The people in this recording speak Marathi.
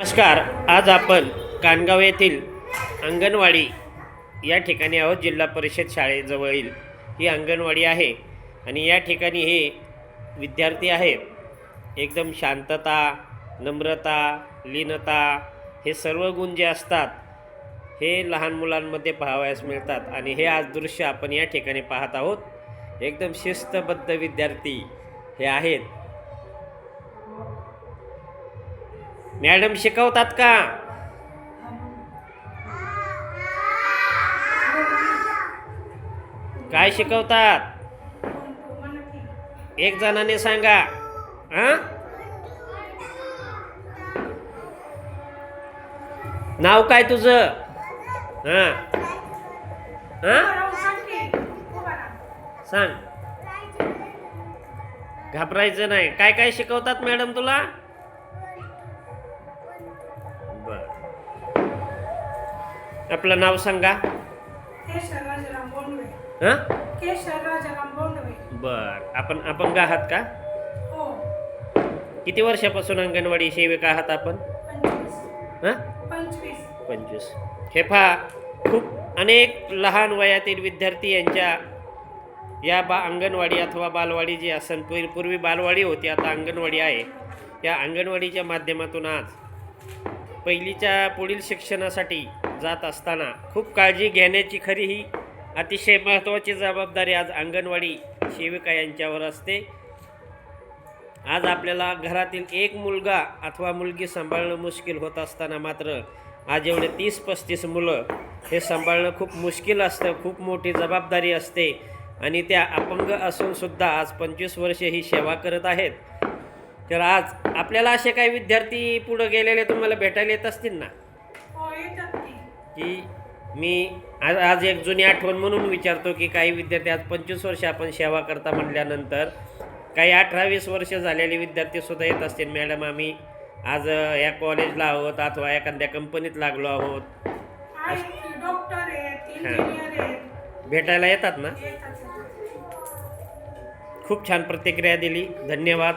नमस्कार आज आपण कानगाव येथील अंगणवाडी या ठिकाणी आहोत जिल्हा परिषद शाळेजवळील. ही अंगणवाडी आहे आणि या ठिकाणी हे विद्यार्थी आहेत. एकदम शांतता नम्रता लीनता हे सर्व गुण जे असतात हे लहान मुलांमध्ये पाहावयास मिळतात आणि हे आज दृश्य आपण या ठिकाणी पाहत आहोत. एकदम शिस्तबद्ध विद्यार्थी हे आहेत. मॅडम शिकवतात का? काय शिकवतात? एक जणाने सांगा. हा? नाव काय तुझं? हा? हा? सांग. घाबरायचं नाही. काय काय शिकवतात मॅडम तुला? आपलं नाव सांगा. हां? बर. आपण अपंग आहात का? हो. किती वर्षापासून अंगणवाडी सेविका आहात आपण? पंचवीस. हां? पंचवीस. हे पहा खूप अनेक लहान वयातील विद्यार्थी यांच्या या बा अंगणवाडी अथवा बालवाडी जी असन पूर- पूर्वी बालवाडी होती आता अंगणवाडी आहे. त्या अंगणवाडीच्या माध्यमातून आज पहिलीच्या पुढील शिक्षणासाठी जात असताना खूप काळजी घेण्याची खरी ही अतिशय महत्त्वाची जबाबदारी आज अंगणवाडी सेविका यांच्यावर असते. आज आपल्याला घरातील एक मुलगा अथवा मुलगी सांभाळणं मुश्किल होत असताना मात्र आज एवढे तीस पस्तीस मुलं हे सांभाळणं खूप मुश्किल असतं खूप मोठी जबाबदारी असते आणि त्या अपंग असूनसुद्धा आज पंचवीस वर्षे ही सेवा करत आहेत. तर आज आपल्याला असे काही विद्यार्थी पुढं गेलेले तुम्हाला भेटायला येत असतील ना? की मी आज आज एक जुनी आठवण म्हणून विचारतो की काही विद्यार्थी आज पंचवीस वर्ष आपण सेवा करता म्हटल्यानंतर काही अठरा वीस वर्ष झालेले विद्यार्थीसुद्धा येत असतील. मॅडम आम्ही आज या कॉलेजला आहोत अथवा एखाद्या कंपनीत लागलो आहोत. आहेत भेटायला येतात ना? खूप छान प्रतिक्रिया दिली. धन्यवाद.